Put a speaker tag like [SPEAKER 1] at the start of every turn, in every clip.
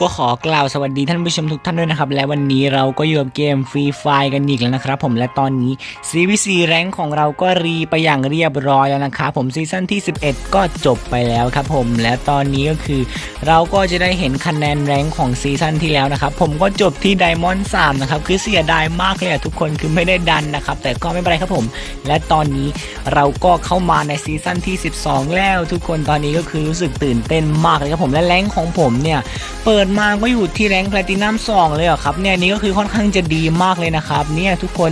[SPEAKER 1] ก็ขอกล่าวสวัสดีท่านผู้ชมทุกท่านด้วยนะครับ และวันนี้เราก็อยู่กับเกมฟรีไฟกันอีกแล้วนะครับผมและตอนนี้ CVC แรงของเราก็รีไปอย่างเรียบร้อยแล้วนะครับผมซีซั่นที่ 11 ก็จบไปแล้วครับผมและตอนนี้ก็คือ เราก็จะได้เห็นคะแนนแรงของซีซั่นที่แล้วนะครับผมก็จบที่ไดมอนด์3นะครับคือเสียดายมากเลยทุกคนคือไม่ได้ดันนะครับแต่ก็ไม่เป็นไรครับผม และตอนนี้เราก็เข้ามาในซีซั่นที่ 12 แล้ว ทุกคนตอนนี้ก็คือรู้สึกตื่นเต้นมากเลยครับผมและแรงของผมเนี่ยเปิดมาก็อยู่ที่แรงแพลตินัม2เลยอะครับเนี่ยนี่ก็คือค่อนข้างจะดีมากเลยนะครับเนี่ยทุกคน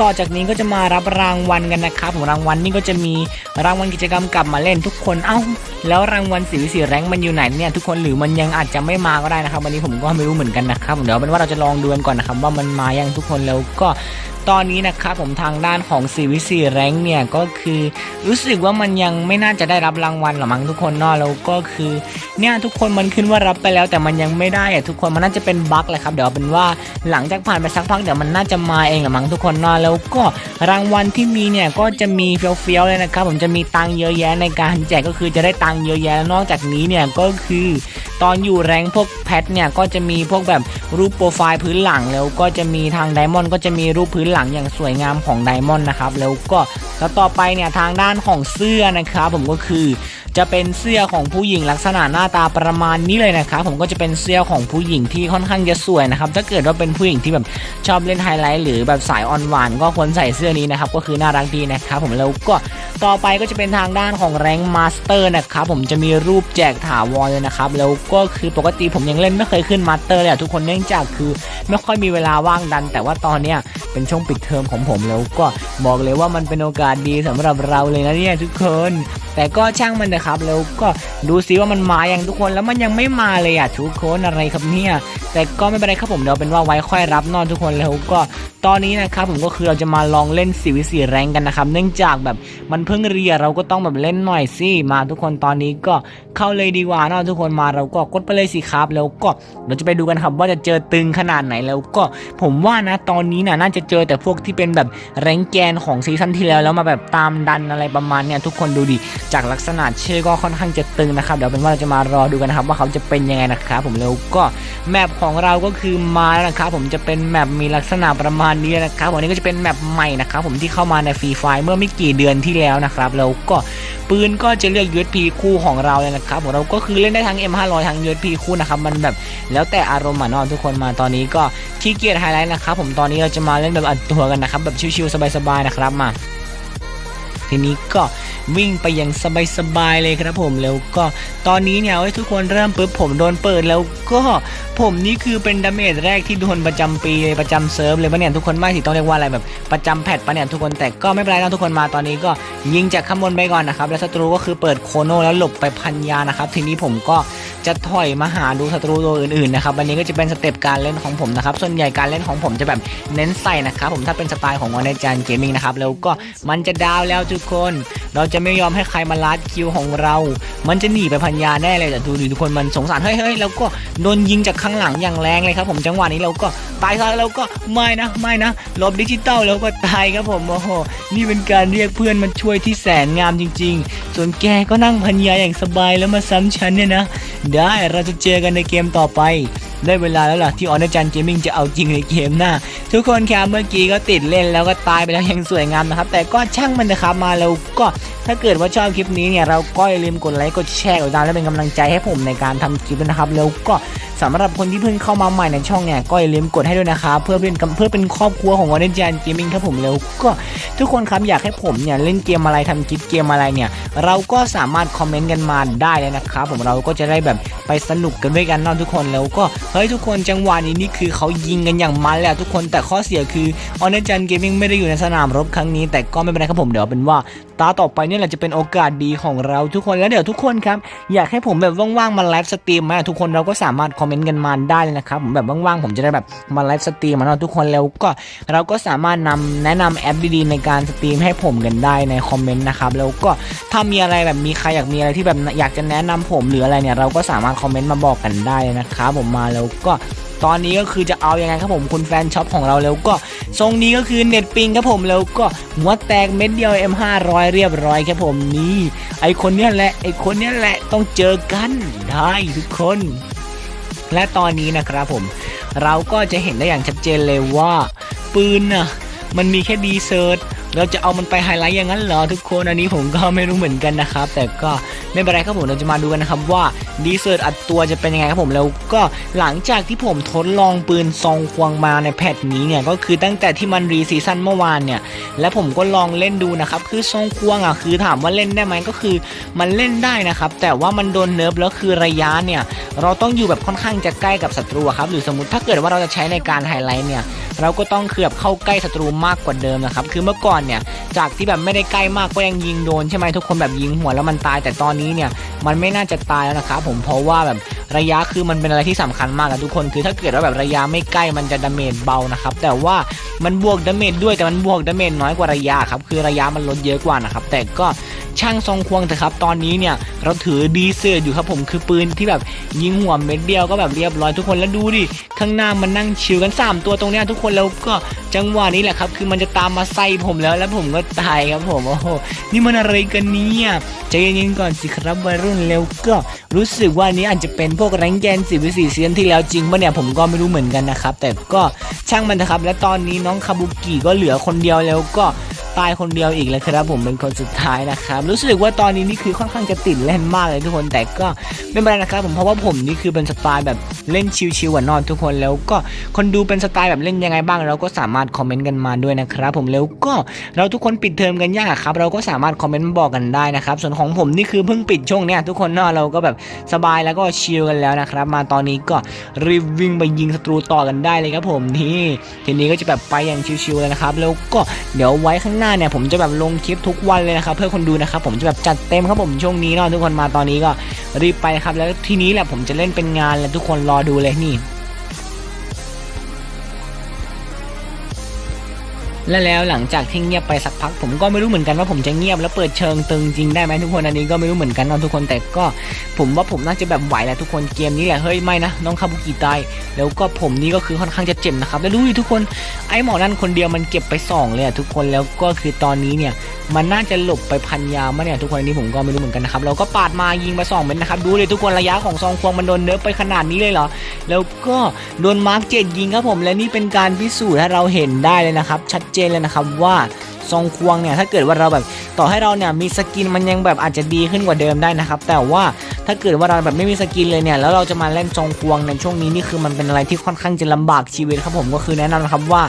[SPEAKER 1] ต่อจากนี้ก็จะมารับรางวัลกันนะครับของรางวัลนี่ก็จะมีรางวัลกิจกรรมกลับมาเล่นทุกคนเอ้า แล้วรางวัลสีสีแรงมันอยู่ไหนเนี่ยทุกคนหรือมันยังอาจจะไม่มาก็ได้นะครับวันนี้ผมก็ไม่รู้เหมือนกันนะครับเดี๋ยวเอาเป็นว่าเราจะลองดูกันก่อนนะครับว่ามันมายังทุกคนแล้วก็ ตอนนี้นะครับผมทางด้านของสีวิสีแรงเนี่ยก็คือรู้สึกว่ามันยังไม่น่าจะได้รับรางวัลหรอมั้งทุกคนเนาะแล้วก็คือเนี่ยทุกคนมันขึ้นว่ารับไปแล้ว แต่มันยังไม่ได้อะทุกคนมันน่าจะเป็นบั๊กเลยครับเดี๋ยวเป็นว่าหลังจากผ่านไปสักพักเดี๋ยวมันน่าจะมาเองหรอมั้งทุกคนเนาะแล้วก็รางวัลที่มีเนี่ยก็จะมีเฟี้ยวๆเลยนะครับผมจะมีตังเยอะแยะในการแจกก็คือจะได้ตังเยอะแยะแล้วนอกจากนี้เนี่ยก็คือ ตอนอยู่แรงพวกแพทเนี่ยก็จะมีพวกแบบรูปโปรไฟล์พื้นหลังแล้วก็จะมีทางไดมอนด์ก็จะมีรูปพื้นหลังอย่างสวยงามของไดมอนด์นะครับแล้วก็แล้วต่อไปเนี่ยทางด้านของเสื้อนะครับผมก็คือ จะเป็นเสื้อของผู้หญิงลักษณะหน้าตาประมาณนี้เลยนะครับผมก็จะเป็นเสื้อของผู้หญิงที่ค่อนข้างจะสวยนะครับถ้าเกิดว่าเป็นผู้หญิงที่แบบชอบเล่นไฮไลท์หรือแบบสายออนหวานก็ควรใส่เสื้อนี้นะครับก็คือน่ารักดีนะครับผมแล้วก็ต่อไปก็จะเป็นทางด้านของแรงมาสเตอร์นะครับผมจะมีรูปแจกถาวรเลยนะครับแล้วก็คือปกติผมยังเล่นไม่เคยขึ้นมาสเตอร์เลยทุกคนเนื่องจากคือไม่ค่อยมีเวลาว่างดัน แต่ว่าตอนเนี้ยเป็นช่วงปิดเทอมของผมแล้วก็บอกเลยว่ามันเป็นโอกาสดีสำหรับเราเลยนะเนี่ยทุกคน แต่ก็ช่างมันนะครับแล้วก็ดูซิว่ามันมาอย่างทุกคนแล้วมันยังไม่มาเลยอะทุกคนอะไรครับเนี่ยแต่ก็ไม่เป็นไรครับผมเดี๋ยวเป็นว่าไว้ค่อยรับนอนทุกคนแล้วก็ตอนนี้นะครับผมก็คือเราจะมาลองเล่นสีวิสีแรงกันนะครับ เนื่องจากแบบมันเพิ่งเรียเราก็ต้องแบบเล่นหน่อยสิมาทุกคนตอนนี้ก็เข้าเลยดีกว่าเนอะทุกคนมาเราก็กดไปเลยสิครับ แล้วก็เราจะไปดูกันครับว่าจะเจอตึงขนาดไหนแล้วก็ผมว่านะตอนนี้นะน่าจะเจอแต่พวกที่เป็นแบบแรงแกนของซีซั่นที่แล้วแล้วมาแบบตามดันอะไรประมาณเนี้ยทุกคนดูดิจากลักษณะเชื่อก็ค่อนข้างจะตึงนะครับเดี๋ยวเป็นว่าเราจะมารอดูกันนะครับว่าเขาจะเป็นยังไงนะครับผมแล้วก็แมปของเราก็คือมาแล้วนะครับผมจะเป็นแมปมีลักษณะประมาณนี้นะครับวันนี้ก็จะเป็นแมปใหม่นะครับผมที่เข้ามาในฟรีไฟเมื่อไม่กี่เดือนที่แล้วนะครับแล้วก็ปืนก็จะเลือก USP คู่ของเราเลยนะครับผมเราก็คือเล่นได้ทั้ง M500 ทั้ง USP คู่นะครับมันแบบแล้วแต่อารมณ์อะนอนทุกคนมาตอนนี้ก็ขี้เกียจไฮไลท์นะครับผมตอนนี้เราจะมาเล่นแบบอัดตัวกันนะครับแบบชิวๆสบายๆนะครับมาทีนี้ก็ วิ่งไปอย่างสบายๆเลยครับผมแล้วก็ตอนนี้เนี่ยไอ้ทุกคนเริ่มปุ๊บผมโดนเปิดแล้วก็ผมนี่คือเป็นดาเมจแรกที่โดนประจำปีเลยประจำเซิร์ฟเลยปะเนี่ยทุกคนไม่สิต้องเรียกว่าอะไรแบบประจำแพทปะเนี่ยทุกคนแต่ก็ไม่เป็นไรนะทุกคนมาตอนนี้ก็ยิงจากข้างบนไปก่อนนะครับแล้วศัตรูก็คือเปิดโคโนแล้วหลบไปพันยานะครับทีนี้ผมก็ จะถอยมาหาดูศัตรูตัวอื่นๆนะครับวันนี้ก็จะเป็นสเต็ปการเล่นของผมนะครับส่วนใหญ่การเล่นของผมจะแบบเน้นใส่นะครับผมถ้าเป็นสไตล์ของวันในจานเกมมิ่งนะครับแล้วก็มันจะดาวแล้วทุกคน เราจะไม่ยอมให้ใครมาลัดคิวของเรา มันจะหนีไปพันยาแน่เลยแต่ดูดิทุกคนมันสงสารเฮ้ยเฮ้ยแล้วก็โดนยิงจากข้างหลังอย่างแรงเลยครับผมจังหวะนี้เราก็ตายซะแล้วก็ไม่นะไม่นะลบดิจิตอลแล้วก็ตายครับผมโอ้โหนี่เป็นการเรียกเพื่อนมาช่วยที่แสนงามจริง ๆ ส่วนแกก็นั่งพันยาอย่างสบายแล้วมาซ้ำฉันเนี่ยนะ ได้เราจะเจอกันในเกมต่อไป ได้เวลาแล้วล่ะที่ออนจันเกมมิ่งจะเอาจริงในเกมหน้า ทุกคนครับเมื่อกี้ก็ติดเล่นแล้วก็ตายไปแล้วยังสวยงามนะครับ แต่ก็ช่างมันนะครับมาแล้วก็ ถ้าเกิดว่าชอบคลิปนี้เนี่ยเราก็อย่าลืมกดไลค์กดแชร์กดติดตามและเป็นกำลังใจให้ผมในการทำคลิปนะครับ แล้วก็สำหรับคนที่เพิ่งเข้ามาใหม่ในช่องเนี่ยก็อย่าลืมกดให้ด้วยนะครับเพื่อเป็นเพื่อเป็นครอบครัวของออนจันเกมมิ่งครับผมแล้วก็ทุกคนครับอยากให้ผมเนี่ยเล่นเกมอะไรทำคลิปเกมอะไรเนี่ยเราก็สามารถคอมเมนต์กันมาได้เลยนะครับผมเราก็จะได้แบบไปสนุกกันด้วยกันเนอะทุกคนแล้วก็เฮ้ยทุกคนจังหวะนี้นี่คือเขายิงกันอย่างมันเลยอะทุกคนแต่ข้อเสียคือออนเดนจันเกมมิ่งไม่ได้อยู่ในสนามรบครั้งนี้ แต่ก็ไม่เป็นไรครับผมเดี๋ยวเป็นว่าตาต่อไปเนี่ยแหละจะเป็นโอกาสดีของเราทุกคนแล้วเดี๋ยวทุกคนครับอยากให้ผมแบบว่างๆมาไลฟ์สตรีมไหมทุกคนเราก็สามารถคอมเมนต์กันมาได้เลยนะครับผมแบบว่างๆผมจะได้แบบมาไลฟ์สตรีมมาเนาะทุกคนแล้วก็เราก็สามารถนำแนะนำแอปดีๆในการสตรีมให้ผมกันได้ในคอมเมนต์นะครับแล้วก็ถ้ามีอะไรแบบมีใครอยากมีอะไรที่แบบอยากจะแนะนำผมหรืออะไรเนี่ยเราก็สามารถคอมเมนต์มาบอกกันได้นะครับผมมาแล้วก็ ตอนนี้ก็คือจะเอาอยัางไงครับผมคุณแฟนช็อปของเราแล้วก็ทรงนี้ก็คือเน็ตปิงครับผมแล้วก็หัวแตกเม็ดเดียว M500 เรียบร้อยครับผมนี่ ไอคนเนี้ยแหละไอคนเนี้ยแหละต้องเจอกันได้ทุกคน และตอนนี้นะครับผม เราก็จะเห็นได้อย่างชัดเจนเลยว่า ปืนน่ะมันมีแค่ดีเซิร์ต เราจะเอามันไปไฮไลท์อย่างนั้นเหรอทุกคนอันนี้ผมก็ไม่รู้เหมือนกันนะครับ แต่ก็ไม่เป็นไรครับผมเราจะมาดูกันนะครับว่าดีเซิร์ตอัดตัวจะเป็นยังไงครับผมแล้วก็หลังจากที่ผมทดลองปืนซองควงมาในแพทนี้เนี่ยก็คือตั้งแต่ที่มันรีซีซั่นเมื่อวานเนี่ยและผมก็ลองเล่นดูนะครับคือซองควงอะคือถามว่าเล่นได้ไหมก็คือมันเล่นได้นะครับแต่ว่ามันโดนเนิร์ฟแล้วคือระยะเนี่ยเราต้องอยู่แบบค่อนข้างจะใกล้กับศัตรูครับหรือสมมติถ้าเกิดว่าเราจะใช้ในการไฮไลท์เนี่ยเราก็ต้องเคือบบเข้าใกล้ศัตรูมากกว่าเดิมนะครับคือเมื่อก่อนเนี่ยจากที่แบบไม่ได้ใกล้มากก็ยังยิงโดนใช่ไหมทุกคนแบบยิงหัวแล้วมันตายแต่ตอนนี้เนี่ยมันไม่น่าจะตายแล้วนะครับผมเพราะว่าแบบ ระยะคือมันเป็นอะไรที่สำคัญมากอะทุกคนคือถ้าเกิดว่าแบบระยะไม่ใกล้มันจะดาเมจเบานะครับแต่ว่ามันบวกดาเมจด้วยแต่มันบวกดาเมจน้อยกว่าระยะครับคือระยะมันลดเยอะกว่านะครับแต่ก็ช่างทรงควงเถอะครับตอนนี้เนี่ยเราถือดีเซอร์อยู่ครับผมคือปืนที่แบบยิงหัวเม็ดเดียวก็แบบเรียบร้อยทุกคนแล้วดูดิข้างหน้ามันนั่งชิวกัน 3 ตัวตรงเนี้ยทุกคนแล้วก็จังหวะนี้แหละครับคือมันจะตามมาใส่ผมแล้วแล้วผมก็ตายครับผมโอ้โหนี่มันอะไรกันเนี่ยใจเย็นๆก่อนสิครับวัยรุ่นแล้วก็รู้สึกว่านนี้อาจจะเป็นพวกแรงแกนสิบวิสี่ซียนที่แล้วจริงปะเนี่ยผมก็ไม่รู้เหมือนกันนะครับ แต่ก็ช่างมันเถอะครับ และตอนนี้น้องคาบุกิก็เหลือคนเดียวแล้วก็ ตายคนเดียวอีกแล้วครับผมเป็นคนสุดท้ายนะครับรู้สึกว่าตอนนี้นี่คือค่อนข้างจะติดเล่นมากเลยทุกคนแต่ก็ไม่เป็นไรนะครับผมเพราะว่าผมนี่คือเป็นสไตล์แบบเล่นชิวๆอะนอนทุกคนแล้วก็คนดูเป็นสไตล์แบบเล่นยังไงบ้าง เราก็สามารถคอมเมนต์กันมาด้วยนะครับผมแล้วก็เราทุกคนปิดเทอมกันยากครับเราก็สามารถคอมเมนต์มาบอกกันได้นะครับส่วนของผมนี่คือเพิ่งปิดช่วงเนี้ยทุกคนเนาะเราก็แบบสบายแล้วก็ชิลกันแล้วนะครับมาตอนนี้ก็รีบวิ่งไปยิงศัตรูต่อกันได้เลยครับผมนี่ทีนี้ก็จะแบบไปอย่างชิวๆเลยนะครับแล้วก็เดี๋ยวไว้ข้างหน้าเนี่ยผมจะแบบลงคลิปทุกวันเลยนะครับเพื่อคนดูนะครับผมจะแบบจัดเต็มครับผมช่วงนี้เนาะทุกคนมาตอนนี้ก็รีบไปครับแล้วทีนี้แหละผมจะเล่นเป็นงานแล้วทุกคนรอดูเลยนี่ และแล้วหลังจากที่เงียบไปสักพัก ผมก็ไม่รู้เหมือนกันว่าผมจะเงียบแล้วเปิดเชิงตึงจริงได้ไหมทุกคนอันนี้ก็ไม่รู้เหมือนกันนะทุกคนแต่ก็ ผมว่าผมน่าจะแบบไหวแหละทุกคนเกมนี้แหละเฮ้ยไม่นะน้องคาบุกิตายแล้วก็ผมนี่ก็คือค่อนข้างจะเจ็บนะครับแล้วดูดิทุกคนไอ้หมอนั่นคนเดียวมันเก็บไปสองเลยอะทุกคนแล้วก็คือตอนนี้เนี่ยมันน่าจะหลบไปพันยาวมาเนี่ยทุกคนอันนี้ผมก็ไม่รู้เหมือนกันนะครับเราก็ปาดมายิงไปสองเม็ดนะครับดูเลยทุกคนระยะของซองควงมันโดนเนิร์ฟไปขนาดนี้เลยเหรอแล้วก็โดนมาร์กเจ็ดยิงครับผมและนี่เป็นการพิสูจน์ให้เราเห็นได้เลยนะครับชัดเจนเลยนะครับว่าซองควงเนี่ยถ้าเกิดว่าเราแบบต่อให้เราเนี่ยมีสกินมันยังแบบอาจจะดีขึ้นกว่าเดิมได้นะครับ แต่ว่าถ้าเกิดว่าเราแบบไม่มีสกินเลยเนี่ยแล้วเราจะมาเล่นซองควงในช่วงนี้นี่คือมันเป็นอะไรที่ค่อนข้างจะลำบากชีวิตครับผมก็คือแนะนำนะครับว่า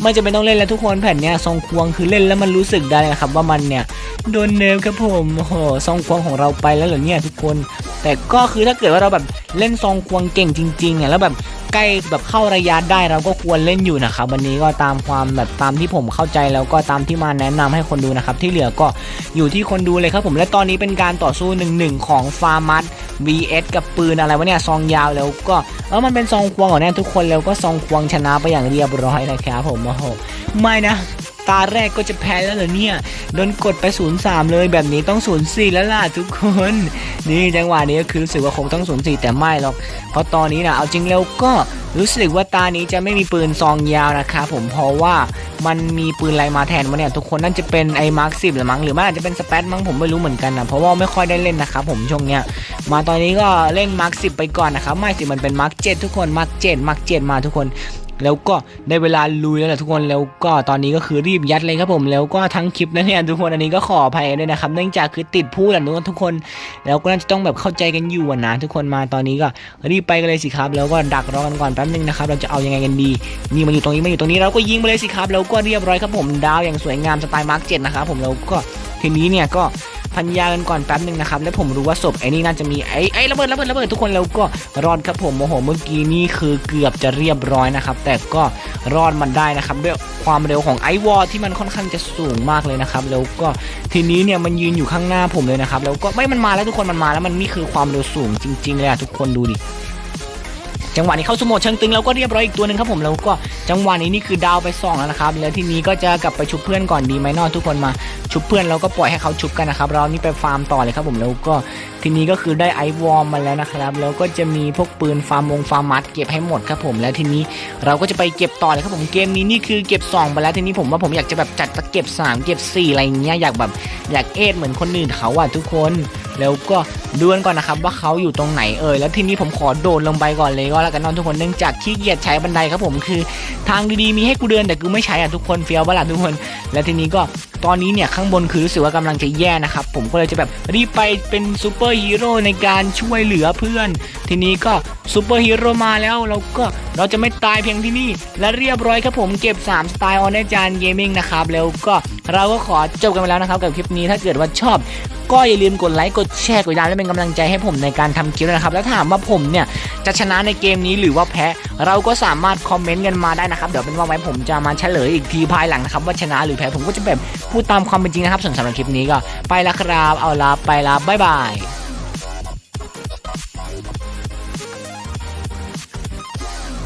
[SPEAKER 1] ไม่จะเป็นต้องเล่นแล้วทุกคนแผ่นเนี้ยซองควงคือเล่นแล้วมันรู้สึกได้นะครับว่ามันเนี่ยโดนเนิร์ฟครับผมโอ้โหซองควงของเราไปแล้วเหรอเนี่ยทุกคน แต่ก็คือถ้าเกิดว่าเราแบบเล่นซองควงเก่งจริงๆเนี่ยแล้วแบบ ใกล้แบบเข้าระยะได้เราก็ควรเล่นอยู่นะครับวันนี้ก็ตามความแบบตามที่ผมเข้าใจแล้วก็ตามที่มาแนะนำให้คนดูนะครับที่เหลือก็อยู่ที่คนดูเลยครับผมและตอนนี้เป็นการต่อสู้หนึ่งหนึ่งของฟาร์มัส vs กับปืนอะไรวะเนี่ยซองยาวแล้วก็เออมันเป็นซองควงของแน่ทุกคนแล้วก็ซองควงชนะไปอย่างเรียบร้อยนะครับผมโอ้โหไม่นะ ตาแรกก็จะแพ้แล้วเหรอเนี่ย โดนกดไป 0-3 เลยแบบนี้ต้อง 0-4 แล้วล่ะทุกคน นี่จังหวะนี้ก็คือรู้สึกว่าคงต้อง 0-4 แต่ไม่หรอก เพราะตอนนี้นะเอาจริงแล้วก็รู้สึกว่าตานี้จะไม่มีปืนซองยาวนะครับผมเพราะว่ามันมีปืนไรมาแทนวะเนี่ยทุกคนนั่นจะเป็นไอ้มาร์คสิบหรือมั้งหรือมันอาจจะเป็นสเปซมั้งผมไม่รู้เหมือนกันนะเพราะว่าไม่ค่อยได้เล่นนะครับผมช่วงเนี้ยมาตอนนี้ก็เล่นมาร์คสิบไปก่อนนะครับไม่สิมันเป็นมาร์คเจ็ดทุกคนมาร์คเจ็ดมาร์คเจ็ดมาทุกคน แล้วก็ได้เวลาลุยแล้วแหละทุกคนแล้วก็ตอนนี้ก็คือรีบยัดเลยครับผม แล้วก็ทั้งคลิปนะเนี่ยทุกคนอันนี้ก็ขออภัยด้วยนะครับเนื่องจากคือติดพูดอะทุกคน แล้วก็น่าจะต้องแบบเข้าใจกันอยู่นะทุกคนมาตอนนี้ก็รีบไปกันเลยสิครับ แล้วก็ดักรอกันก่อนแป๊บนึงนะครับเราจะเอายังไงกันดีนี่มาอยู่ตรงนี้มาอยู่ตรงนี้เราก็ยิงไปเลยสิครับแล้วก็เรียบร้อยครับผมดาวอย่างสวยงามสไตล์มาร์กเจ็ดนะครับผมแล้วก็ทีนี้เนี่ยก็ พันยากันก่อนแป๊บหนึ่งนะครับ แล้วผมรู้ว่าศพไอ้นี่น่าจะมีไอ้ไอ้ระเบิดระเบิดระเบิดทุกคนแล้วก็รอดครับผมโอ้โหเมื่อกี้นี่คือเกือบจะเรียบร้อยนะครับ แต่ก็รอดมันได้นะครับด้วยความเร็วของไอวอลที่มันค่อนข้างจะสูงมากเลยนะครับ แล้วก็ทีนี้เนี่ยมันยืนอยู่ข้างหน้าผมเลยนะครับ แล้วก็ไม่มันมาแล้วทุกคนมันมาแล้วมันนี่คือความเร็วสูงจริงๆเลยอะทุกคนดูดิ จังหวะนี้เข้าสโมดเชิงตึงแล้วก็เรียบร้อยอีกตัวหนึ่งครับผมแล้วก็จังหวะนี้นี่คือดาวไปสองแล้วนะครับแล้วทีนี้ก็จะกลับไปชุบเพื่อนก่อนดีไหมนอทุกคนมาชุบเพื่อนแล้วก็ปล่อยให้เขาชุบกันนะครับเรานี่ไปฟาร์มต่อเลยครับผมแล้วก็ทีนี้ก็คือได้ไอวอร์มมาแล้วนะครับแล้วก็จะมีพวกปืนฟาร์มวงฟาร์มมัดเก็บให้หมดครับผมแล้วทีนี้เราก็จะไปเก็บต่อเลยครับผมเกมนี้นี่คือเก็บสองไปแล้วทีนี้ผมว่าผมอยากจะแบบจัดตะเก็บสามเก็บสี่อะไรอย่างเงี้ยอยากแบบอยากเอทเหมือนคนอื่นเขาอะทุกคน แล้วก็ดูกันก่อนนะครับว่าเขาอยู่ตรงไหนเอ่ยแล้วทีนี้ผมขอโดดลงไปก่อนเลยก็แล้วกันเนอนทุกคนเนื่องจากขี้เกียจใช้บันไดครับผมคือ ทางดีๆมีให้กูเดินแต่กูไม่ใช้อะทุกคนเฟี้ยวบ้าล่ะทุกคน และทีนี้ก็ตอนนี้เนี่ยข้างบนคือรู้สึกว่ากำลังจะแย่นะครับผมก็เลยจะแบบรีบไปเป็นซูเปอร์ฮีโร่ในการช่วยเหลือเพื่อน ทีนี้ก็ซูเปอร์ฮีโร่มาแล้วเราก็ เราจะไม่ตายเพียงที่นี่ และเรียบร้อยครับผมเก็บ 3 สไตล์ออนจานเกมมิ่งนะครับ แล้วก็เราก็ขอจบกันไปแล้วนะครับ กับคลิปนี้ถ้าเกิดว่าชอบ ก็อย่าลืมกดไลค์กดแชร์กดติดตามและเป็นกำลังใจให้ผมในการทำคลิปนะครับ แล้วถามว่าผมเนี่ยจะชนะในเกมนี้หรือว่าแพ้เราก็สามารถคอมเมนต์กันมาได้นะครับ เดี๋ยวเป็นว่าไว้ผมจะมาเฉลยอีกทีภายหลังนะครับ ว่าชนะหรือแพ้ผมก็จะแบบพูดตามความเป็นจริงนะครับส่วนสำหรับคลิปนี้ก็ไปละครับเอาละไปละบ๊ายบาย